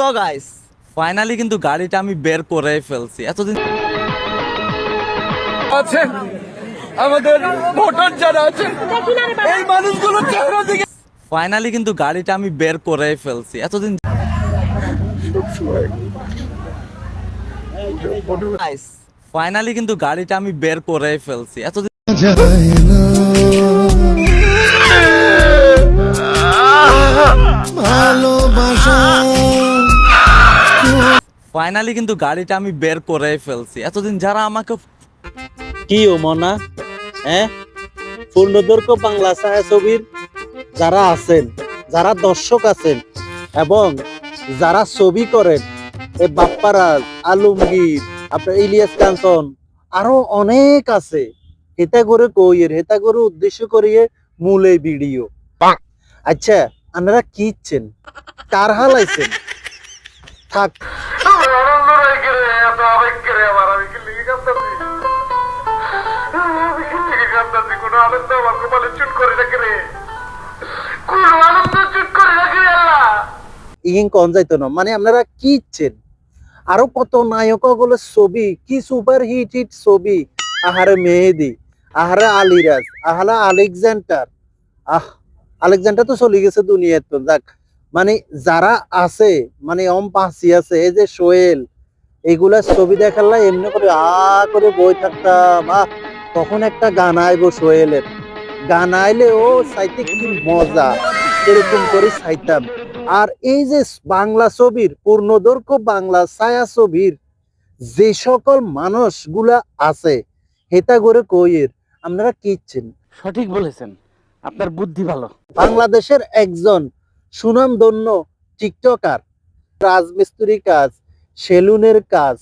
So guys finally কিন্তু গাড়িটা আমি বের করে ফেলছি। এতদিন আছেন আমাদের ভোটার যারা আছেন এই মানুষগুলোর চেহারা দিকে ফাইনালি কিন্তু গাড়িটা আমি বের করে ফেলছি। এতদিন ফাইনালি কিন্তু গাড়িটা আমি বের করে ফেলছি। এতদিন ফাইনালি কিন্তু গাড়িটা আমি বের করে ফেলছি। এতদিন যারা আমাকে কি ও মনা? হ্যাঁ পূর্ণদর্ঘ বাংলা ছায়াছবির যারা আছেন যারা দর্শক আছেন এবং যারা ছবি করেন এই বাপ্পারাজ আলমগীর আপনার ইলিয়াস কাঞ্চন আরও অনেক আছে। হেতা করে কইয়ের হেতা করে উদ্দেশ্য করিয়ে মূল ভিডিও। আচ্ছা আপনারা কি ইচ্ছেন? কার হালাইছেন থাক। মানে আপনারা কি ইচ্ছেন? আরও কত নায়কগুলো ছবি? কি সুপার হিট হিট ছবি? আহারে মেহেদি, আহারে আলিরাজ, আহারা আলেকজান্ডার। আহ, আলেকজান্ডার তো চলে গেছে দুনিয়াতে তো, যাক। মানে যারা আছে মানে অম পাসি আছে এই যে সোহেল এগুলা ছবি দেখাল্লা এমনি করে আ করে বই থাকতাম। আহ তখন একটা গান আইবো সোহেলের। গান আইলে ও সাইতে কি মজা এরকম করে চাইতাম আর এই যে বাংলা ছবির পূর্ণদৈর্ঘ্য বাংলা ছায়া ছবির যে সকল মানুষগুলা আছে হেতা করে কইয়ের আপনারা কি ইচ্ছেন? সঠিক বলেছেন। আপনার বুদ্ধি ভালো। বাংলাদেশের একজন সুনামধন্য টিকটকার রাজমিস্ত্রি কাজ সেলুনের কাজ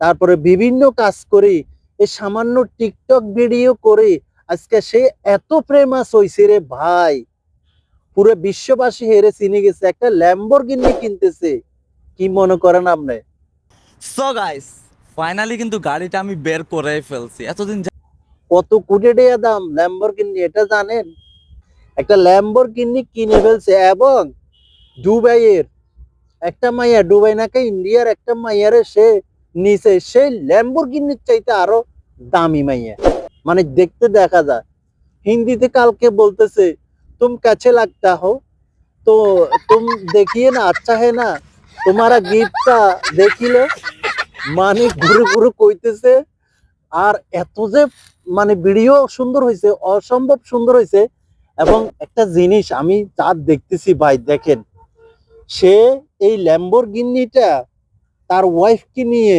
তারপরে বিভিন্ন কাজ করে এই সামান্য টিকটক ভিডিও করে আজকে সে এত ফেমাস হইছে রে ভাই। পুরো বিশ্ববাসী হেরে চিনে গেছে একটা ল্যাম্বরগিনি কিনতেছে। কি মনে করেন আপনি? সো গাইস ফাইনালি কিন্তু গাড়িটা আমি বের করে ফেলছি। এতদিন কত কোটি টাকা দাম ল্যাম্বরগিনি এটা জানেন? একটা ল্যাম্বরগিনি কিনে ফেলছে এবং দুবাইয়ের, একটা মাইয়া দুবাই নাকি ইন্ডিয়ার, একটা মাইয়ারে সে নিচে সেই ল্যাম্বরগিনির চাইতে আরও দামি মাইয়া। মানে দেখতে দেখা যায়। হিন্দিতে কালকে বলতেছে, তুম কাছে লাগতা হো? তো তুম দেখিয়ে না আচ্ছা হে না, তোমারা গিফটটা দেখিলে? মানে ঘুরে ঘুরে কইতেছে, আর এত যে মানে ভিডিও সুন্দর হয়েছে অসম্ভব সুন্দর হয়েছে এবং একটা জিনিস আমি যা দেখতেছি, ভাই, দেখেন। সে এই ল্যাম্বরগিনিটা তার ওয়াইফকে নিয়ে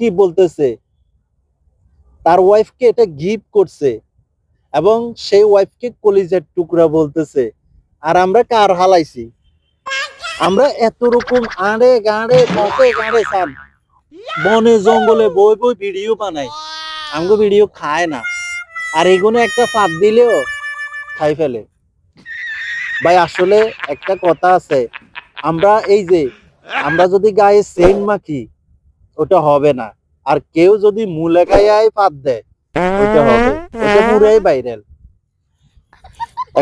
কি বলতেছে? তার ওয়াইফকে এটা গিফট করছে এবং সেই ওয়াইফকে কলিজের টুকরা বলতেছে, আর আমরা কার হালাইছি? আমরা এত রকম আড়ে গাড়ে মতে গাড়ে সাম বনে জঙ্গলে বই বই ভিডিও বানাই আমগো ভিডিও খায় না। আর এগুলো একটা ফাঁদ দিলেও খাই ফেলে। ভাই, আসলে একটা কথা আছে। আমরা এই যে, আমরা যদি গায়ে সেন্ট মাখি, ওটা হবে না। আর কেউ যদি মুলেখায় ফাঁদ দেয়, ওইটা হবে। ওটা পুরাই ভাইরাল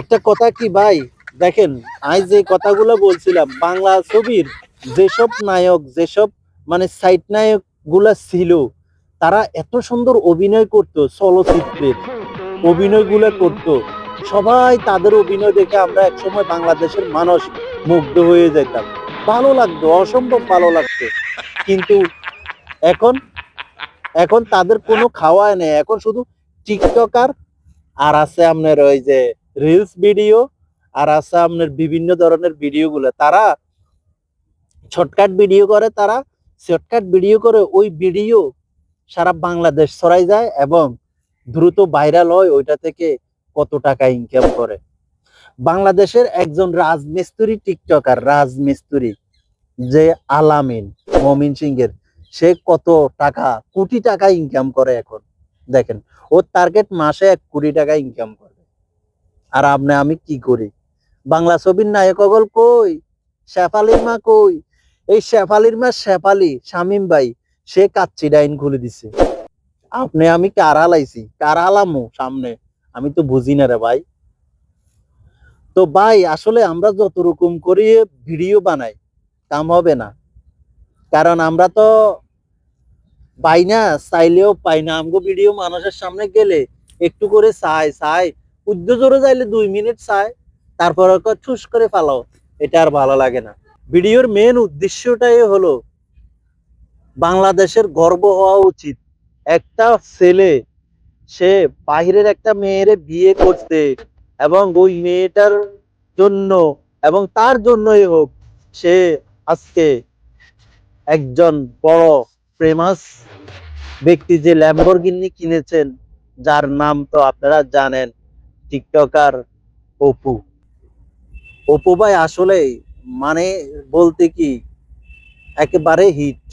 একটা কথা কি ভাই, দেখেন, আজ যে কথাগুলো বলছিলাম, বাংলা ছবির যেসব নায়ক, যেসব মানে সাইড নায়কগুলা ছিল, তারা এত সুন্দর অভিনয় করতো, চলচ্চিত্রের। অভিনয়গুলা করতো। সবাই তাদের অভিনয় দেখে আমরা একসময় বাংলাদেশের মানুষ মুগ্ধ হয়ে যেতাম। ভালো লাগতো, অসম্ভব ভালো লাগতো। কিন্তু এখন এখন তাদের কোনো খাওয়ায় নেই। এখন শুধু টিকটকার আর আছে আপনার ওই যে রিলস ভিডিও আর আছে আপনার বিভিন্ন ধরনের ভিডিও গুলো। তারা শর্টকাট ভিডিও করে, তারা শর্টকাট ভিডিও করে ওই ভিডিও সারা বাংলাদেশ ছড়াই যায় এবং দ্রুত ভাইরাল হয় ওইটা থেকে কত টাকা ইনকাম করে। বাংলাদেশের একজন রাজমিস্ত্রি, টিকটকার রাজমিস্ত্রি, যে আলামিন, মমিন সিংয়ের, সে কত টাকা, কোটি টাকা ইনকাম করে এখন। দেখেন, ওর টার্গেট মাসে এক কোটি টাকা ইনকাম করে। আর আপনি, আমি কি করি? বাংলা ছবির নায়ক অগল কই? শেফালির মা কই? এই শেফালির মা শেফালি, শামিম ভাই, সে কাচ্চি ডাইন খুলে দিছে। আপনি, আমি কারা লাইছি কারা লামু সামনে? আমি তো বুঝি না রে ভাই। তো ভাই, আসলে আমরা যত রকম করে ভিডিও বানাই কাম হবে না। কারণ আমরা তো পাই না, চাইলেও পাই না। আমগো ভিডিও মানুষের সামনে গেলে একটু করে চাই চাই। উদ্য জোরে যাইলে দুই মিনিট চাই, তারপর ঠুস করে ফালাও। এটা আর ভালো লাগে না। ভিডিওর মেন উদ্দেশ্যটাই হলো, বাংলাদেশের গর্ব হওয়া উচিত। একটা ছেলে সে বাহিরের একটা মেয়েরে বিয়ে করতে এবং ওই মেয়েটার জন্য এবং তার জন্যই হোক সে আজকে একজন বড় ফেমাস ব্যক্তি যে ল্যাম্বরগিনি কিনেছেন, যার নাম তো আপনারা জানেন টিকটকার অপু। অপু ভাই আসলে মানে বলতে কি, একেবারে হিট